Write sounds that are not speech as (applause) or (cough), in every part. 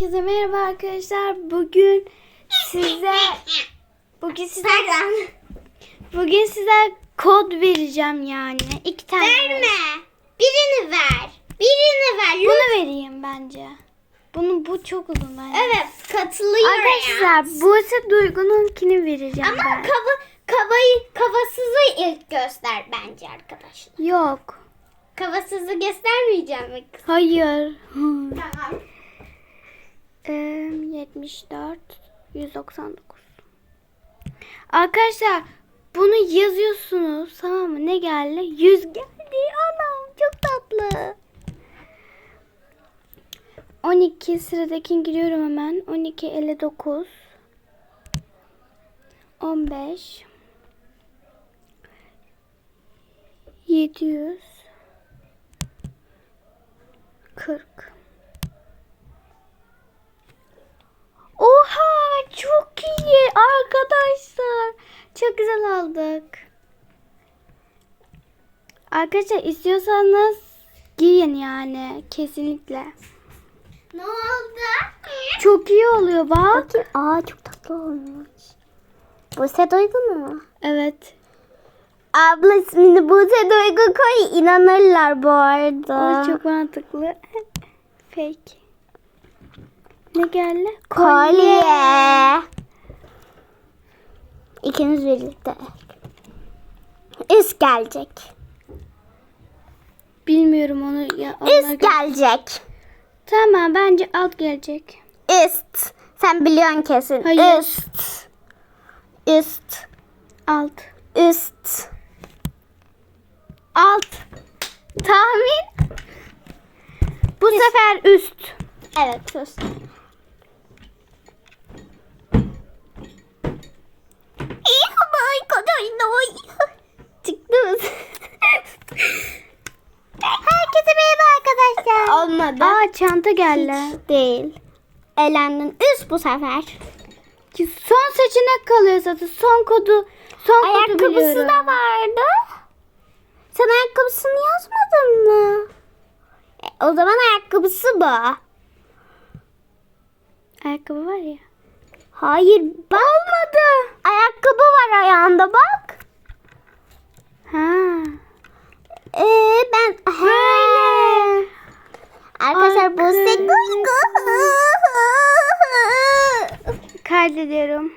Herkese merhaba arkadaşlar. Bugün size bugün size bugün size kod vereceğim yani. İki tane. Verme. Birini ver. Birini ver. Bunu vereyim bence. Bunu bu çok uzun bence. Evet katılıyorum. Arkadaşlar Buse Duygu'nunkini vereceğim Ama ben. kava, kavayı, kavasızı ilk göster bence arkadaşlar. Yok. Kavasızı göstermeyeceğim mi? Hayır. Tamam. Ee, 74 199. Arkadaşlar bunu yazıyorsunuz tamam mı? Ne geldi? 100 geldi. Anam çok tatlı. 12 sıradakini giriyorum hemen. 12 59 15 700 40 Oha çok iyi arkadaşlar. Çok güzel aldık. Arkadaşlar istiyorsanız giyin yani kesinlikle. Ne oldu? Çok iyi oluyor bak. Aa çok tatlı olmuş. Buse Duygu mu? Evet. Abla ismini Buse Duygu koy inanırlar bu arada. O çok mantıklı. (laughs) Fake. Ne geldi? Kolye. İkiniz birlikte. Üst gelecek. Bilmiyorum onu ya. Üst gelecek. Tamam bence alt gelecek. Üst. Sen biliyorsun kesin. Hayır. Üst. Üst. Alt. Üst. Alt. Tahmin. Bu sefer üst. Evet üst. İyi ama arkadaşlar. Çıktı mı? Herkese merhaba arkadaşlar. Olmadı. Aa çanta geldi. Hiç değil. Elendin. Üst bu sefer. Ki Son seçenek kalıyor zaten. Son kodu. Son kodu Ayakkabısı biliyorum. da vardı. Sen ayakkabısını yazmadın mı? E, o zaman ayakkabısı bu. Ayakkabı var ya. Hayır bak. Olmadı. Ayakkabı var ayağında bak. Arkadaşlar. Duygu. Kaydediyorum.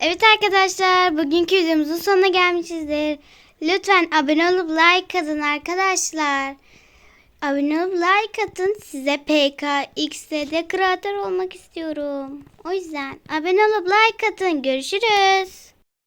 Evet arkadaşlar bugünkü videomuzun sonuna gelmişizdir. Lütfen abone olup like atın arkadaşlar. Abone olup like atın. Size PKX'de kreatör olmak istiyorum. O yüzden abone olup like atın. Görüşürüz.